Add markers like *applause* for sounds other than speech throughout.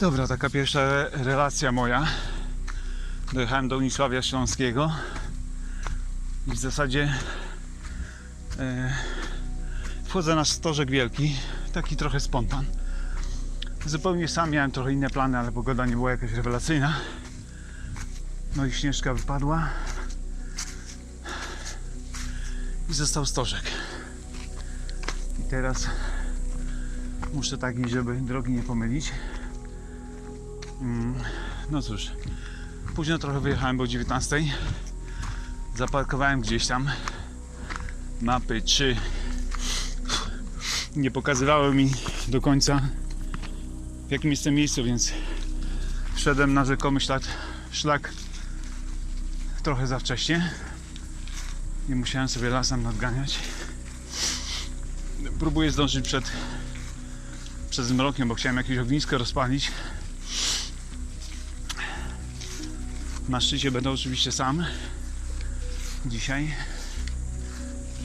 Dobra, taka pierwsza re- relacja moja. Dojechałem do Unisławia Śląskiego i w zasadzie e, wchodzę na Stożek Wielki, taki trochę spontan. Zupełnie sam miałem trochę inne plany, ale pogoda nie była jakaś rewelacyjna. No i śnieżka wypadła. I został Stożek. I teraz muszę tak iść, żeby drogi nie pomylić. Mm, No cóż, późno trochę wyjechałem, bo o 19. Zaparkowałem gdzieś tam. Mapy 3 nie pokazywały mi do końca w jakim jestem miejscu, więc wszedłem na rzekomy ślad, szlak trochę za wcześnie i musiałem sobie lasem nadganiać. Próbuję zdążyć przed przed zmrokiem, bo chciałem jakieś ognisko rozpalić. Na szczycie będę oczywiście sam dzisiaj.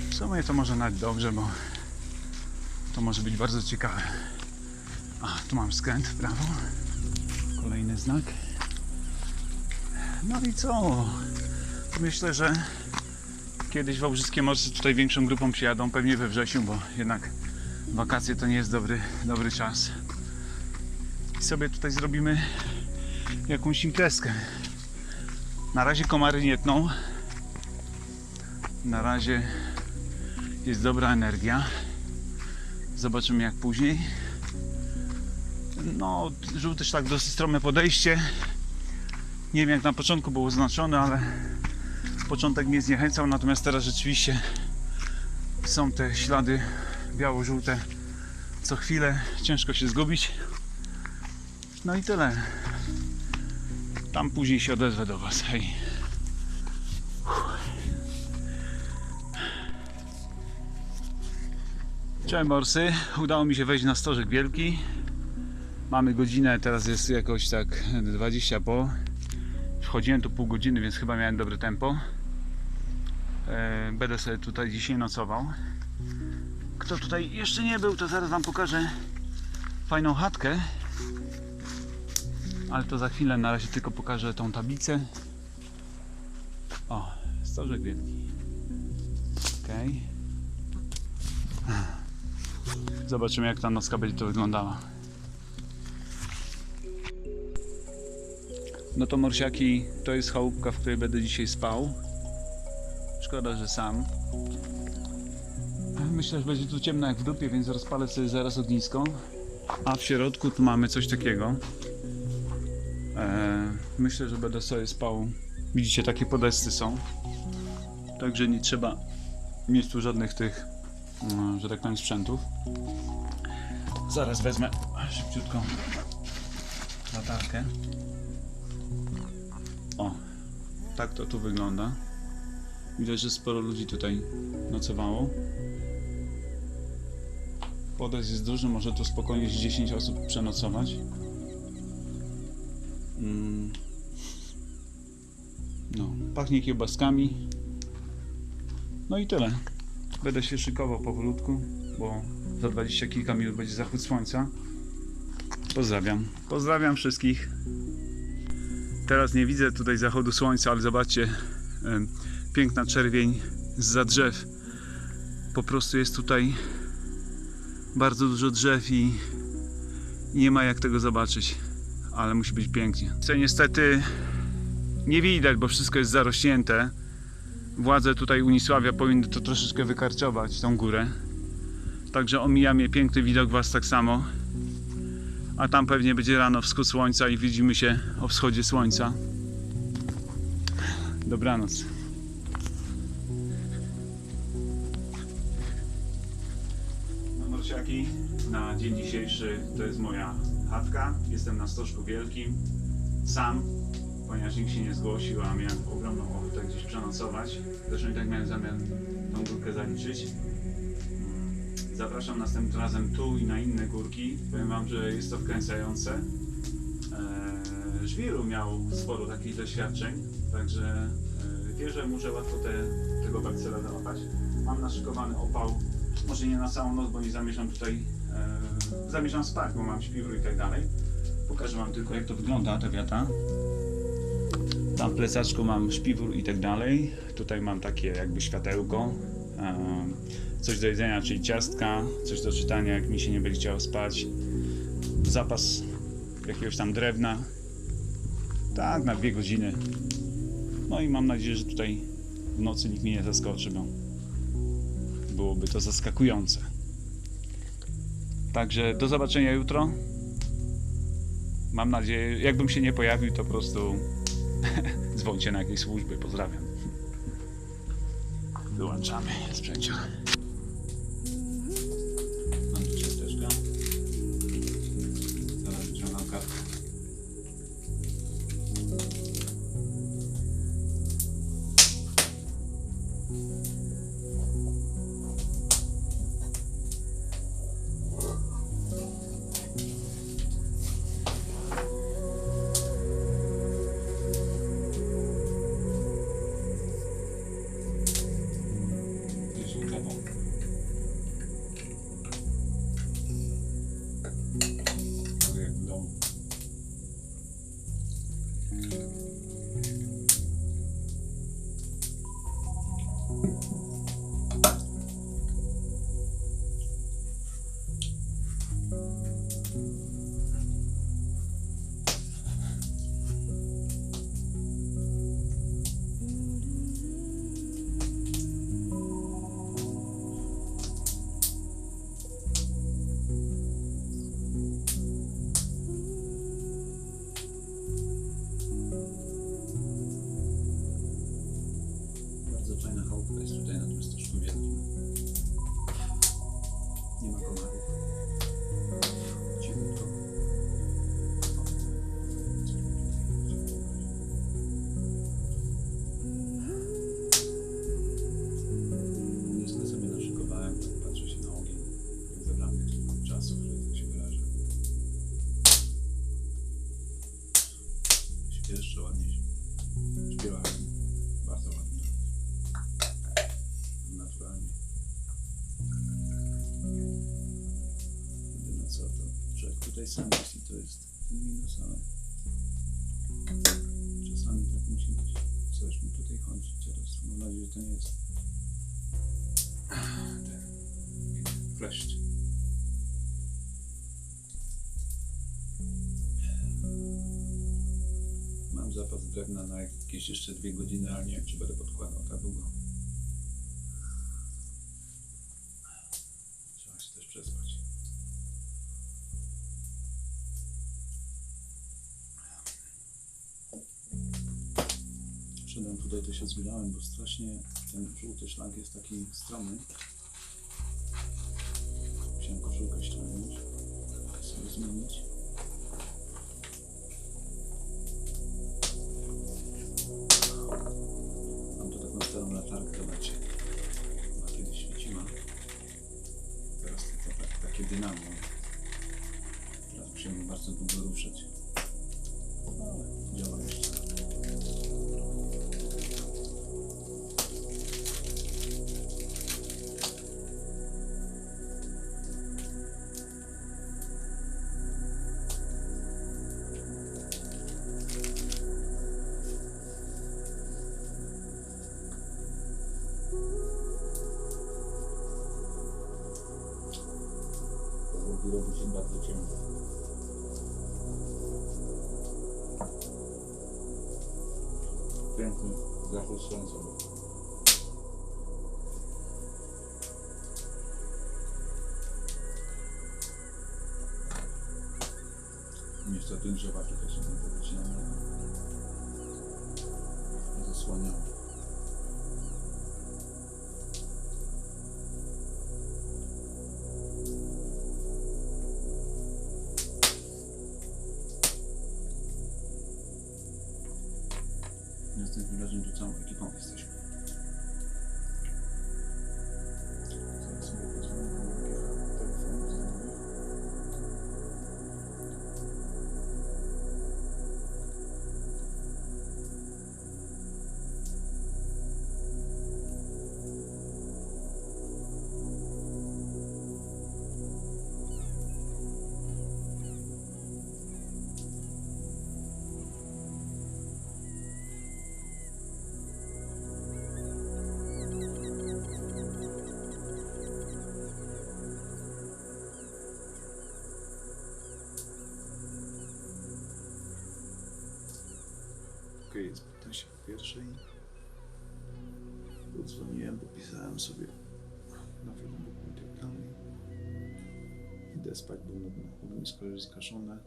W sumie to może nawet dobrze, bo to może być bardzo ciekawe. A, tu mam skręt w prawo. Kolejny znak. No i co? Myślę, że kiedyś wałbrzyskie morsy tutaj większą grupą przyjadą, pewnie we wrześniu, bo jednak wakacje to nie jest dobry, dobry czas. I sobie tutaj zrobimy jakąś imprezkę. Na razie komary nie tną. Na razie jest dobra energia. Zobaczymy jak później. No, żółty szlak dosyć strome podejście. Nie wiem jak na początku było oznaczone, ale początek mnie zniechęcał, natomiast teraz rzeczywiście są te ślady biało-żółte co chwilę, ciężko się zgubić. No i tyle. Tam później się odezwę do Was. Hej. Cześć morsy, udało mi się wejść na Stożek Wielki. Mamy godzinę, teraz jest jakoś tak 20 po. Wchodziłem tu pół godziny, więc chyba miałem dobre tempo. E, Będę sobie tutaj dzisiaj nocował. Kto tutaj jeszcze nie był, to zaraz Wam pokażę fajną chatkę. Ale to za chwilę, na razie tylko pokażę tą tablicę. O, Stożek Wielki. Okej. Zobaczymy jak ta nocka będzie to wyglądała. No to morsiaki, to jest chałupka, w której będę dzisiaj spał. Szkoda, że sam. Myślę, że będzie tu ciemno jak w dupie, więc rozpalę sobie zaraz ognisko. A w środku tu mamy coś takiego. Eee, myślę, że będę sobie spał. Widzicie, takie podesty są. Także nie trzeba mieć tu żadnych tych, mm, że tak powiem, sprzętów. Zaraz wezmę szybciutką latarkę. O, tak to tu wygląda. Widać, że sporo ludzi tutaj nocowało. Podest jest duży, może tu spokojnie z 10 osób przenocować. Mm. No, pachnie kiełbaskami. No i tyle. Będę się szykował powolutku, bo za 20 kilka minut będzie zachód słońca. Pozdrawiam. Pozdrawiam wszystkich. Teraz nie widzę tutaj zachodu słońca, ale zobaczcie, piękna czerwień za drzew. Po prostu jest tutaj bardzo dużo drzew i nie ma jak tego zobaczyć, ale musi być pięknie. Co niestety nie widać, bo wszystko jest zarośnięte. Władze tutaj Unisławia powinny to troszeczkę wykarczować, tą górę. Także omija mnie piękny widok Was tak samo. A tam pewnie będzie rano wschód słońca i widzimy się o wschodzie słońca. Dobranoc. No Morsiaki, na dzień dzisiejszy to jest moja chatka. Jestem na Stożku Wielkim. Sam, ponieważ nikt się nie zgłosił, a miałem ogromną ochotę gdzieś przenocować. Zresztą i tak miałem zamiar tą górkę zaliczyć. Zapraszam następnym razem tu i na inne górki. Powiem Wam, że jest to wkręcające. Eee, Żwiru miał sporo takich doświadczeń, także e, wie, że muszę łatwo te, tego bakcela załapać. Mam naszykowany opał, może nie na całą noc, bo nie zamierzam tutaj, zamierzam spać, bo mam śpiwór i tak dalej. Pokażę wam tylko jak to wygląda, ta wiata. Tam w plecaczku mam śpiwór i tak dalej. Tutaj mam takie jakby światełko. Coś do jedzenia, czyli ciastka, coś do czytania, jak mi się nie będzie chciało spać. Zapas jakiegoś tam drewna. Tak, na dwie godziny. No i mam nadzieję, że tutaj w nocy nikt mnie nie zaskoczy, bo byłoby to zaskakujące. Także do zobaczenia jutro. Mam nadzieję, jakbym się nie pojawił, to po prostu *laughs* dzwońcie na jakieś służby. Pozdrawiam. Wyłączamy sprzęcia. Coś mi tutaj chodzi teraz. Mam nadzieję, że to nie jest ten kleszcz. Mam zapas drewna na jakieś jeszcze dwie godziny, ale nie wiem, czy będę podkładał tak długo. Tutaj, to się zbierałem, bo strasznie ten żółty szlak jest taki stromy. Musiałem koszulkę ściągnąć, sobie zmienić. Mam tu taką starą latarkę, zobaczcie. Ona kiedyś świeciła. Teraz tylko tak, takie dynamo. Teraz musimy bardzo długo ruszać. Ale Niestety drzewa tutaj są niepowycinane. Zasłaniane. Następnym wyraźnie tu całą pierwszej. Podzwoniłem, popisałem sobie na Facebooku i tak. Idę spać, bo ognisko jest zgaszone.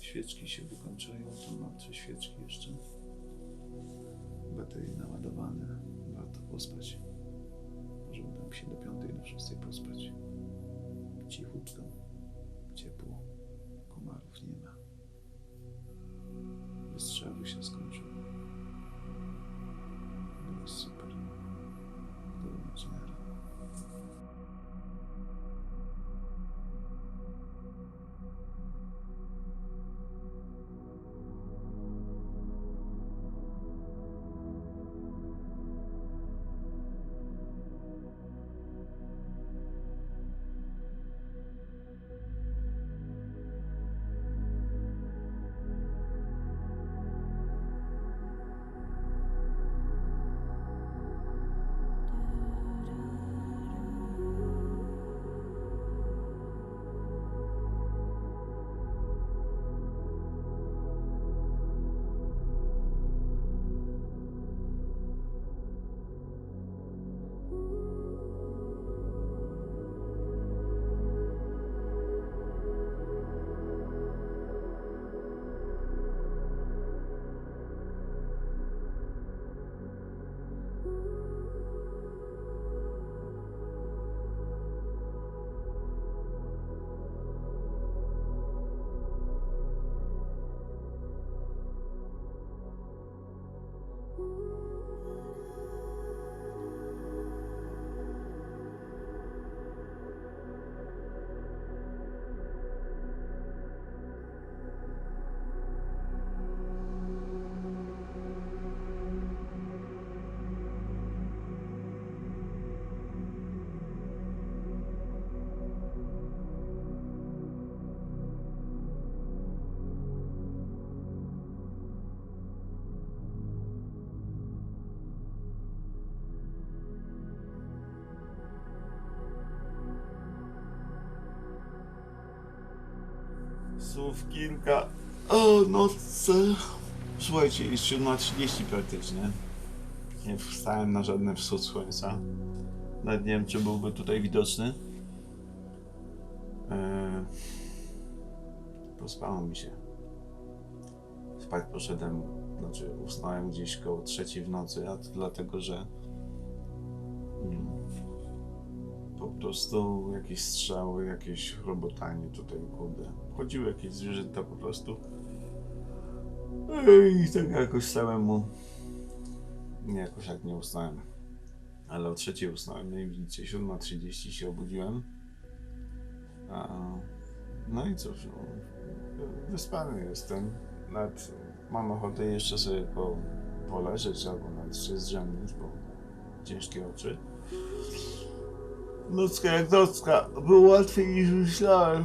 Świeczki się wykończają, tam mam trzy świeczki jeszcze. Baterie naładowane, warto pospać. Może uda mi się do piątej, do szóstej pospać. Cichutko, ciepło, Słów kilka o nocce. Słuchajcie, jest 7.30 praktycznie. Nie wstałem na żadny wschód słońca. Nawet nie wiem, czy byłby tutaj widoczny. Eee, pospało mi się. Spać poszedłem, znaczy usnąłem gdzieś koło trzeciej w nocy, a to dlatego, że prostu jakieś strzały, jakieś robotanie tutaj, kurde. Chodziły jakieś zwierzęta po prostu. I tak jakoś samemu nie jakoś jak nie usnąłem. Ale o trzeciej usnąłem, no i widzicie, 7.30 się obudziłem. A, no i cóż, no, wyspany jestem. Nawet mam ochotę jeszcze sobie po, poleżeć albo nawet się zdrzemnąć, bo ciężkie oczy. Nocka jak nocka, było łatwiej niż myślałem.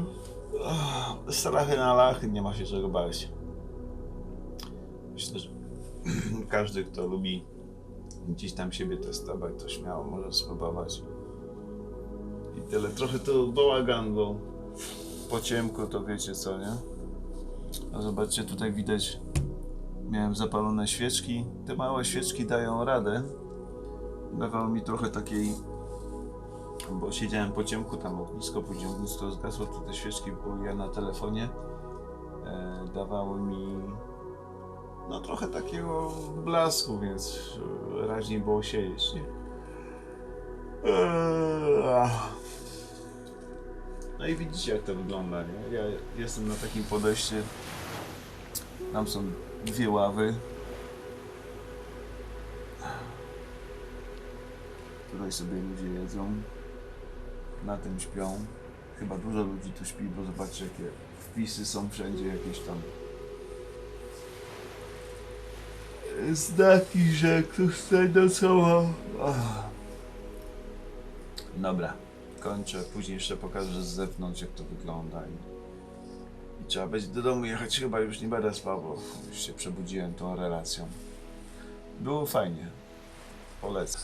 Ach, Strachy na lachy, nie ma się czego bać. Myślę, że *clears throat* każdy, kto lubi gdzieś tam siebie testować, to śmiało może spróbować. I tyle. Trochę to bałagan, bo po ciemku to wiecie co, nie? A zobaczcie, tutaj widać, miałem zapalone świeczki. Te małe świeczki dają radę. Dawało mi trochę takiej bo siedziałem po ciemku, tam ognisko, później ognisko zgasło, to te świeczki były ja na telefonie, e, dawały mi no trochę takiego blasku, więc e, raźniej było siedzieć, nie? Ach. No i widzicie jak to wygląda, nie? Ja jestem na takim podejście, tam są dwie ławy, tutaj sobie ludzie jedzą na tym śpią. Chyba dużo ludzi tu śpi, bo zobaczcie jakie wpisy są wszędzie jakieś tam znaki, że ktoś tutaj nocował. Ach. Dobra, kończę. Później jeszcze pokażę z zewnątrz jak to wygląda i, i trzeba będzie do domu jechać. Chyba już nie będę spał, bo już się przebudziłem tą relacją. Było fajnie. Polecam.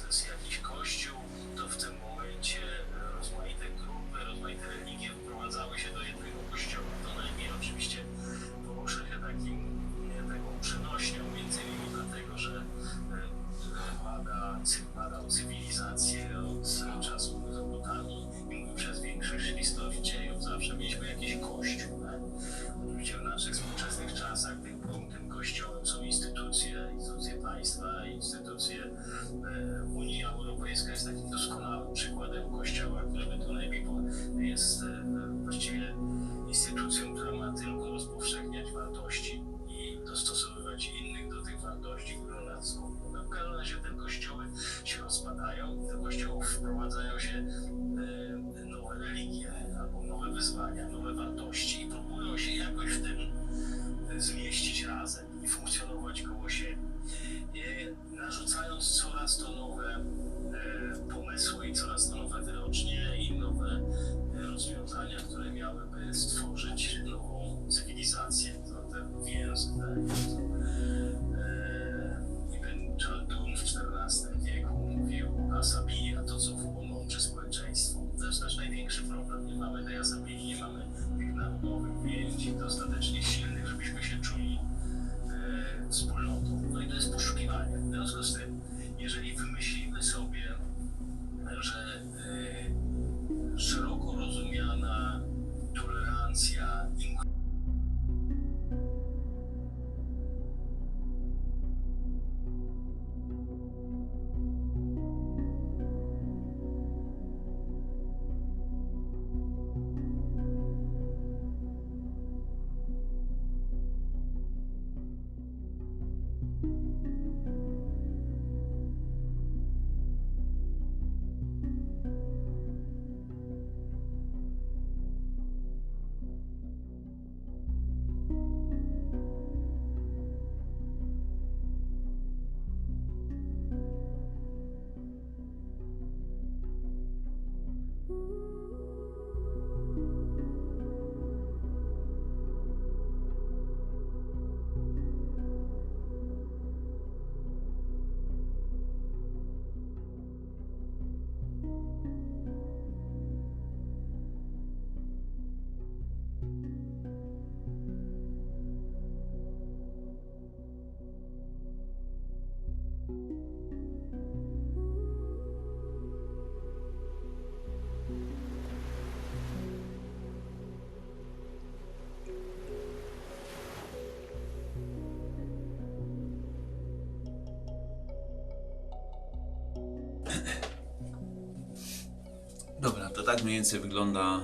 To tak mniej więcej wygląda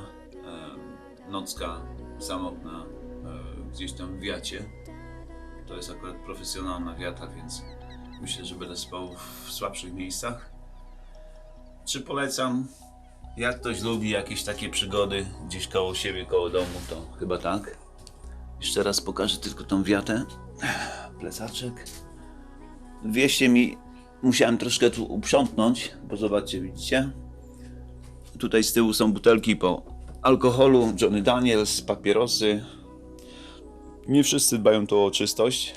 e, nocka samotna e, gdzieś tam w wiacie. To jest akurat profesjonalna wiata, więc myślę, że będę spał w słabszych miejscach. Czy polecam? Jak ktoś lubi jakieś takie przygody gdzieś koło siebie, koło domu, to chyba tak. Jeszcze raz pokażę tylko tą wiatę. Plecaczek. Wieście mi, musiałem troszkę tu uprzątnąć, bo zobaczcie, widzicie? Tutaj z tyłu są butelki po alkoholu, Johnny Daniels, papierosy. Nie wszyscy dbają tu o czystość.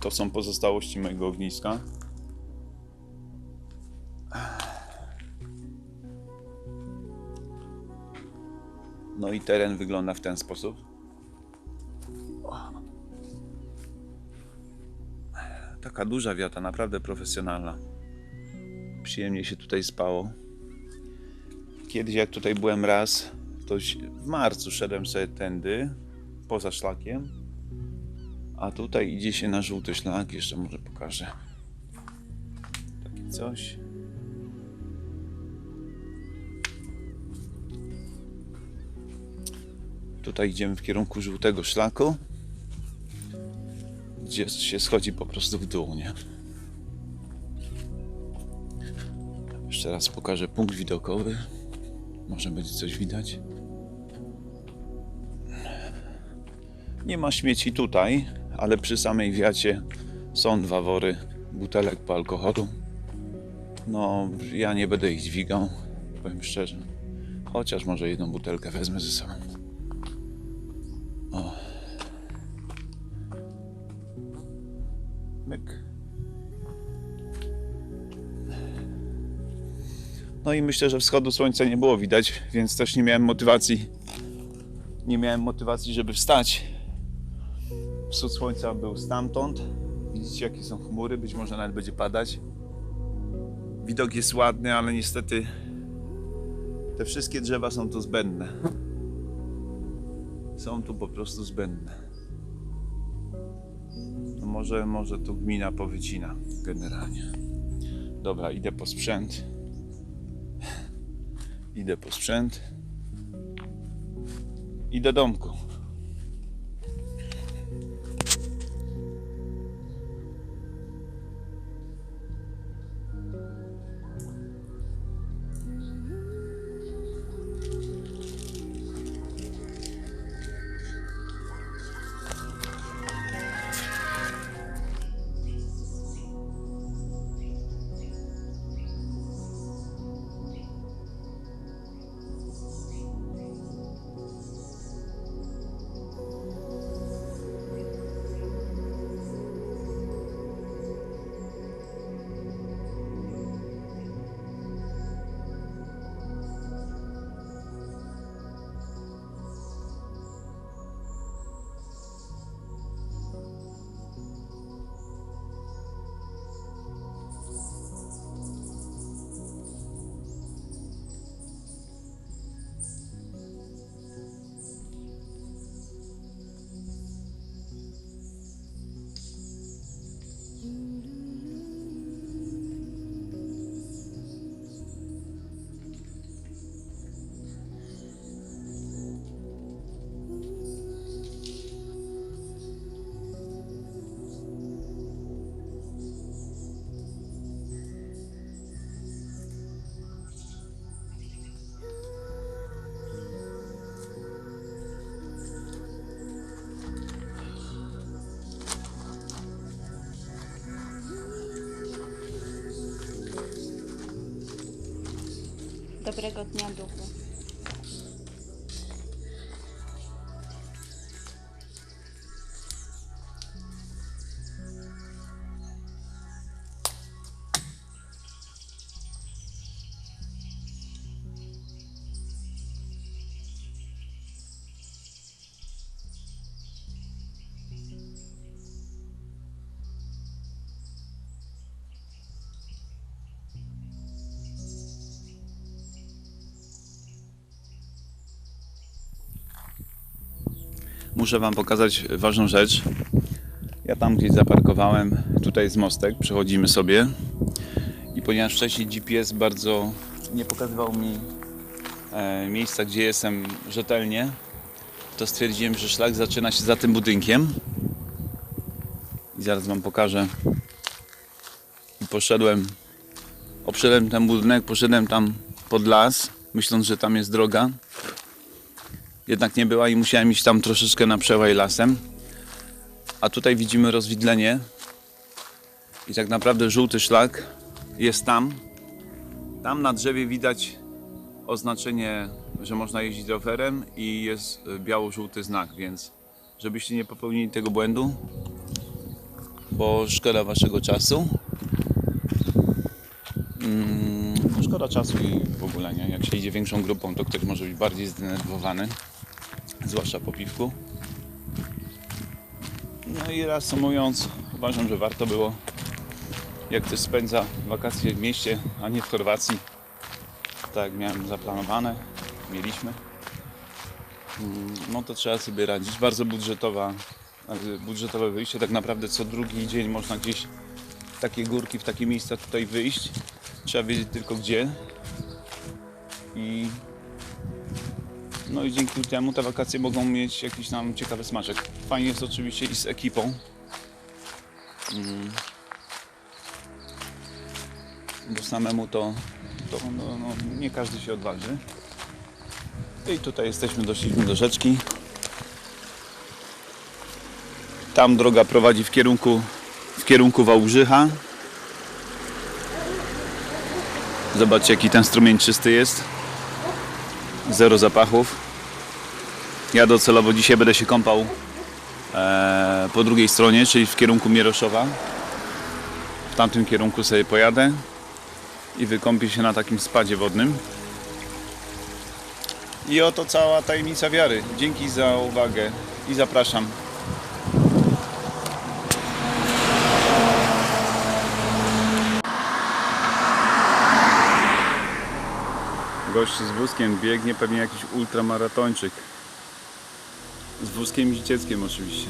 To są pozostałości mojego ogniska. No i teren wygląda w ten sposób. Taka duża wiata, naprawdę profesjonalna. Przyjemnie się tutaj spało. Kiedyś jak tutaj byłem raz, to w marcu szedłem sobie tędy, poza szlakiem. A tutaj idzie się na żółty szlak, jeszcze może pokażę. Takie coś. Tutaj idziemy w kierunku żółtego szlaku, gdzie się schodzi po prostu w dół, nie? Jeszcze raz pokażę punkt widokowy. Może będzie coś widać. Nie ma śmieci tutaj, ale przy samej wiacie są dwa wory butelek po alkoholu. No, ja nie będę ich dźwigał, powiem szczerze. Chociaż może jedną butelkę wezmę ze sobą. No i myślę, że wschodu słońca nie było widać, więc też nie miałem motywacji. Nie miałem motywacji, żeby wstać. Wschód słońca był stamtąd. Widzicie, jakie są chmury, być może nawet będzie padać. Widok jest ładny, ale niestety te wszystkie drzewa są tu zbędne. Są tu po prostu zbędne. No może, może tu gmina powycina generalnie. Dobra, idę po sprzęt. Idę po sprzęt. I do domku. Dobrego dnia duchu. Muszę Wam pokazać ważną rzecz. Ja tam gdzieś zaparkowałem, tutaj jest mostek, przechodzimy sobie. I ponieważ wcześniej GPS bardzo nie pokazywał mi e, miejsca, gdzie jestem rzetelnie, to stwierdziłem, że szlak zaczyna się za tym budynkiem. I zaraz Wam pokażę. I poszedłem, obszedłem ten budynek, poszedłem tam pod las, myśląc, że tam jest droga jednak nie była i musiałem iść tam troszeczkę na przełaj lasem. A tutaj widzimy rozwidlenie i tak naprawdę żółty szlak jest tam. Tam na drzewie widać oznaczenie, że można jeździć rowerem i jest biało-żółty znak, więc żebyście nie popełnili tego błędu, bo szkoda waszego czasu. Mm, no szkoda czasu i w ogóle, nie? Jak się idzie większą grupą, to ktoś może być bardziej zdenerwowany zwłaszcza po piwku. No i reasumując, uważam, że warto było, jak ktoś spędza wakacje w mieście, a nie w Chorwacji, tak miałem zaplanowane, mieliśmy, no to trzeba sobie radzić. Bardzo budżetowa, budżetowe wyjście, tak naprawdę co drugi dzień można gdzieś w takie górki, w takie miejsca tutaj wyjść. Trzeba wiedzieć tylko gdzie. I no i dzięki temu te wakacje mogą mieć jakiś nam ciekawy smaczek. Fajnie jest oczywiście i z ekipą. Mm. Bo samemu to, to no, no, nie każdy się odważy. I tutaj jesteśmy, doszliśmy do rzeczki. Tam droga prowadzi w kierunku, w kierunku Wałbrzycha. Zobaczcie jaki ten strumień czysty jest. Zero zapachów. Ja docelowo dzisiaj będę się kąpał e, po drugiej stronie, czyli w kierunku Mieroszowa. W tamtym kierunku sobie pojadę i wykąpię się na takim spadzie wodnym. I oto cała tajemnica wiary. Dzięki za uwagę i zapraszam. Gość z wózkiem biegnie, pewnie jakiś ultramaratończyk. Z wózkiem i dzieckiem oczywiście.